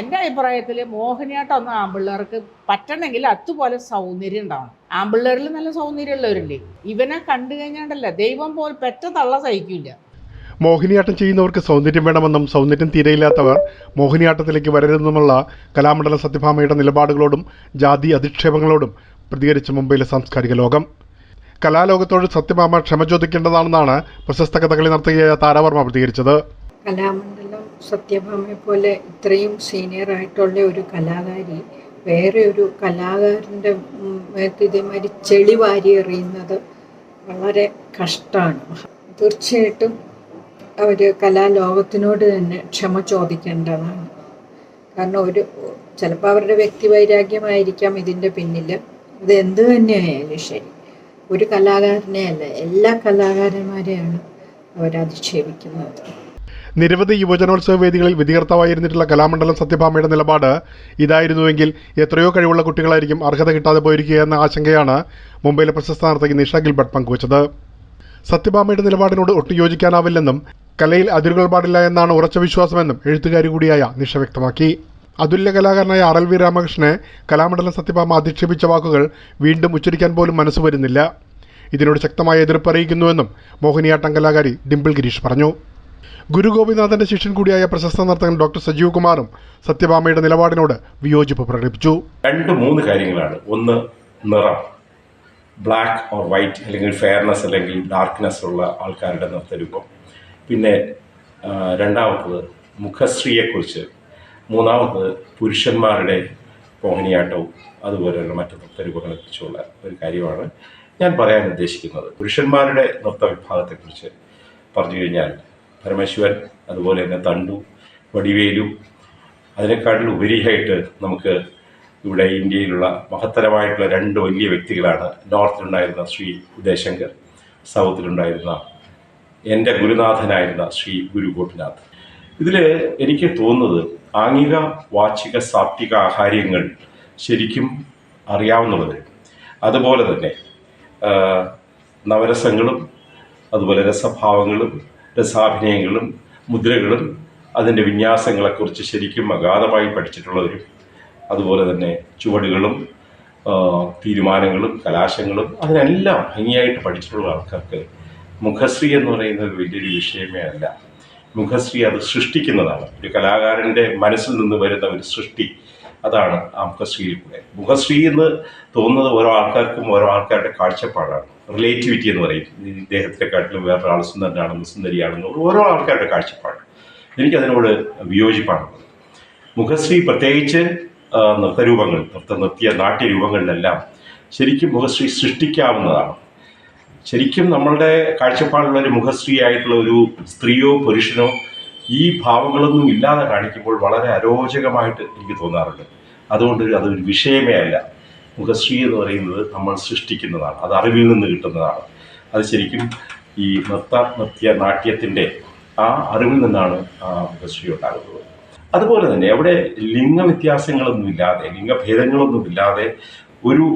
എന്റെ അഭിപ്രായത്തിൽ മോഹിനിയാട്ടം ഒന്നും ആമ്പിള്ളേർക്ക് പറ്റണമെങ്കിൽ അതുപോലെ സൗന്ദര്യം ഉണ്ടാവണം. ആമ്പിള്ളേരിൽ നല്ല സൗന്ദര്യമുള്ളവരുണ്ട് ഇവനെ കണ്ടു കഴിഞ്ഞാണ്ടല്ല ദൈവം പോലെ പെറ്റ തള്ള സഹിക്കില്ല. മോഹിനിയാട്ടം ചെയ്യുന്നവർക്ക് സൗന്ദര്യം വേണമെന്നും സൗന്ദര്യം തീരെയില്ലാത്തവർ മോഹിനിയാട്ടത്തിലേക്ക് വരരുതെന്നുമുള്ള കലാമണ്ഡല സത്യഭാമയുടെ നിലപാടുകളോടും ജാതി അധിക്ഷേപങ്ങളോടും പ്രതികരിച്ച മുംബൈയിലെ സാംസ്കാരിക ലോകം. കലാലോകത്തോട് സത്യഭാമ ക്ഷമ ചോദിക്കേണ്ടതാണെന്നാണ് പ്രശസ്ത കഥകളി നർത്തകിയായ താരാവർമ്മ പ്രതികരിച്ചത്. കലാമണ്ഡലം സത്യഭാമയെ പോലെ ഇത്രയും സീനിയർ ആയിട്ടുള്ള ഒരു കലാകാരി വേറെ ഒരു കലാകാരന്റെ ഇതേമാതിരി ചെളി വാരി എറിയുന്നത് വളരെ കഷ്ടമാണ് തീർച്ചയായിട്ടും അവർ കലാലോകത്തിനോട് തന്നെ ക്ഷമ ചോദിക്കേണ്ടതാണ്. കാരണം ഒരു ചിലപ്പോൾ അവരുടെ വ്യക്തിവൈരാഗ്യമായിരിക്കാം ഇതിന്റെ പിന്നിൽ ഇത് എന്ത് തന്നെയായാലും ശരി. ഒരു കലാകാരനെ അല്ല എല്ലാ കലാകാരന്മാരെയാണ് അവരധിക്ഷേപിക്കുന്നത് നിരവധി യുവജനോത്സവ വേദികളിൽ വിധികർത്താവായിരുന്നിട്ടുള്ള കലാമണ്ഡലം സത്യഭാമയുടെ നിലപാട് ഇതായിരുന്നുവെങ്കിൽ എത്രയോ കഴിവുള്ള കുട്ടികളായിരിക്കും അർഹത കിട്ടാതെ പോയിരിക്കുക എന്ന ആശങ്കയാണ് മുംബൈയിലെ പ്രശസ്ത നർത്തകി നിഷ ഗിൽബർട്ട് പങ്കുവച്ചത്. സത്യഭാമയുടെ നിലപാടിനോട് ഒട്ടും യോജിക്കാനാവില്ലെന്നും കലയിൽ അതിരുകൾ പാടില്ല എന്നാണ് ഉറച്ച വിശ്വാസമെന്നും എഴുത്തുകാരി കൂടിയായ നിഷ വ്യക്തമാക്കി. അതുല്യ കലാകാരനായ ആർ എൽ വി രാമകൃഷ്ണനെ കലാമണ്ഡലം സത്യഭാമ അധിക്ഷേപിച്ച വാക്കുകൾ വീണ്ടും ഉച്ചരിക്കാൻ പോലും മനസ്സ് വരുന്നില്ല. ഇതിനോട് ശക്തമായ എതിർപ്പ് അറിയിക്കുന്നുവെന്നും മോഹിനിയാട്ടം കലാകാരി ഡിംപിൾ ഗിരീഷ് പറഞ്ഞു. ഗുരു ഗോപിനാഥന്റെ ശിഷ്യൻ കൂടിയായ പ്രശസ്ത നർത്തകൻ ഡോക്ടർ സജീവ് കുമാറും സത്യഭാമയുടെ നിലപാടിനോട് വിയോജിപ്പ് പ്രകടിപ്പിച്ചു. രണ്ട് മൂന്ന് കാര്യങ്ങളാണ്. ഒന്ന് നിറം. ബ്ലാക്ക് ഓർ വൈറ്റ് അല്ലെങ്കിൽ ഫെയർനെസ് അല്ലെങ്കിൽ ഡാർക്ക്നെസ് ഉള്ള ആൾക്കാരുടെ നൃത്തരൂപം. പിന്നെ രണ്ടാമത്തത് മുഖശ്രീയെക്കുറിച്ച്. മൂന്നാമത്തത് പുരുഷന്മാരുടെ മോഹിനിയാട്ടവും അതുപോലെയുള്ള മറ്റു നൃത്തരൂപങ്ങളെക്കുറിച്ചുള്ള ഒരു കാര്യമാണ് ഞാൻ പറയാൻ ഉദ്ദേശിക്കുന്നത്. പുരുഷന്മാരുടെ നൃത്ത വിഭാഗത്തെക്കുറിച്ച് പറഞ്ഞു കഴിഞ്ഞാൽ പരമേശ്വരൻ അതുപോലെ തന്നെ തണ്ടു വടിവേലു അതിനേക്കാട്ടിൽ ഉപരിയായിട്ട് നമുക്ക് ഇവിടെ ഇന്ത്യയിലുള്ള മഹത്തരമായിട്ടുള്ള രണ്ട് വലിയ വ്യക്തികളാണ്. നോർത്തിലുണ്ടായിരുന്ന ശ്രീ ഉദയശങ്കർ സൗത്തിലുണ്ടായിരുന്ന എന്റെ ഗുരുനാഥനായിരുന്ന ശ്രീ ഗുരു ഗോപിനാഥ്. ഇതിൽ എനിക്ക് തോന്നുന്നത് ആംഗിക വാചിക സാത്വിക ആഹാര്യങ്ങൾ ശരിക്കും അറിയാവുന്നവർ അതുപോലെ തന്നെ നവരസങ്ങളും അതുപോലെ രസഭാവങ്ങളും രസാഭിനയങ്ങളും മുദ്രകളും അതിന്റെ വിന്യാസങ്ങളെക്കുറിച്ച് ശരിക്കും അഗാധമായി പഠിച്ചിട്ടുള്ളവരും അതുപോലെ തന്നെ ചുവടുകളും തീരുമാനങ്ങളും കലാശങ്ങളും അതിനെല്ലാം ഭംഗിയായിട്ട് പഠിച്ചിട്ടുള്ള ആൾക്കാർക്ക് മുഖശ്രീ എന്ന് പറയുന്നത് വലിയൊരു വിഷയമേ അല്ല. മുഖശ്രീ അത് സൃഷ്ടിക്കുന്നതാണ്. ഒരു കലാകാരന്റെ മനസ്സിൽ നിന്ന് വരുന്ന ഒരു സൃഷ്ടി അതാണ് ആ മുഖശ്രീയിൽ കൂടെ. മുഖശ്രീ എന്ന് തോന്നുന്നത് ഓരോ ആൾക്കാർക്കും ഓരോ ആൾക്കാരുടെ കാഴ്ചപ്പാടാണ്. റിലേറ്റിവിറ്റി എന്ന് പറയും. ഈ ഇദ്ദേഹത്തെക്കാട്ടിലും വേറൊരാൾ സുന്ദരനാണെന്ന് സുന്ദരിയാണെന്ന് ഓരോ ആൾക്കാരുടെ കാഴ്ചപ്പാട്. എനിക്കതിനോട് വിയോജിപ്പാണുള്ളത് മുഖശ്രീ പ്രത്യേകിച്ച് നൃത്തരൂപങ്ങൾ നൃത്ത നൃത്യ നാട്യരൂപങ്ങളിലെല്ലാം ശരിക്കും മുഖശ്രീ സൃഷ്ടിക്കാവുന്നതാണ്. ശരിക്കും നമ്മളുടെ കാഴ്ചപ്പാടുള്ള ഒരു മുഖശ്രീ ആയിട്ടുള്ള ഒരു സ്ത്രീയോ പുരുഷനോ ഈ ഭാവങ്ങളൊന്നും ഇല്ലാതെ കാണിക്കുമ്പോൾ വളരെ അരോചകമായിട്ട് എനിക്ക് തോന്നാറുണ്ട്. അതുകൊണ്ട് അതൊരു വിഷയമേ അല്ല. മുഖശ്രീ എന്ന് പറയുന്നത് നമ്മൾ സൃഷ്ടിക്കുന്നതാണ്. അത് അറിവിൽ നിന്ന് കിട്ടുന്നതാണ്. അത് ശരിക്കും ഈ നൃത്ത നൃത്യ നാട്യത്തിന്റെ ആ അറിവിൽ നിന്നാണ് ആ മുഖശ്രീ ഉണ്ടാകുന്നത്. അതുപോലെ തന്നെ അവിടെ ലിംഗ ഇല്ലാതെ ലിംഗഭേദങ്ങളൊന്നുമില്ലാതെ ഒരു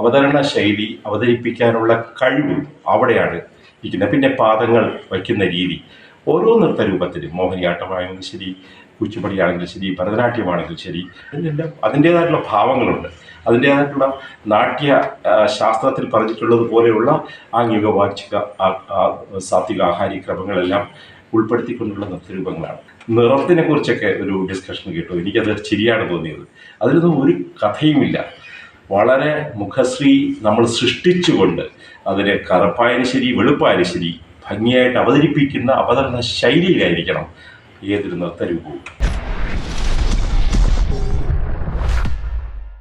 അവതരണ ശൈലി അവതരിപ്പിക്കാനുള്ള കഴിവ് അവിടെയാണ് ഇരിക്കുന്നത്. പിന്നെ പാദങ്ങൾ വയ്ക്കുന്ന രീതി. ഓരോ നൃത്ത നൃത്തരൂപത്തിലും മോഹിനിയാട്ടമായാലും ശരി കുച്ചിപ്പടിയാണെങ്കിലും ശരി ഭരതനാട്യമാണെങ്കിലും ശരി അതിനെല്ലാം അതിന്റേതായിട്ടുള്ള ഭാവങ്ങളുണ്ട്. അതിന്റേതായിട്ടുള്ള നാട്യ ശാസ്ത്രത്തിൽ പറഞ്ഞിട്ടുള്ളത് പോലെയുള്ള ആംഗിക വാചിക സാത്വിക ആഹാരി ക്രമങ്ങളെല്ലാം ഉൾപ്പെടുത്തിക്കൊണ്ടുള്ള നൃത്തരൂപങ്ങളാണ്. നിറത്തിനെ കുറിച്ചൊക്കെ ഒരു ഡിസ്കഷൻ കേട്ടു. എനിക്കത് ശരിയാണ് തോന്നിയത്. അതിലൊന്നും ഒരു കഥയുമില്ല. വളരെ മുഖശ്രീ നമ്മൾ സൃഷ്ടിച്ചുകൊണ്ട് അതിനെ കറുപ്പായാലും ശരി വെളുപ്പായാലും ശരി ഭംഗിയായിട്ട് അവതരിപ്പിക്കുന്ന അവതരണ ശൈലിയിലായിരിക്കണം Едрина Тарюгу.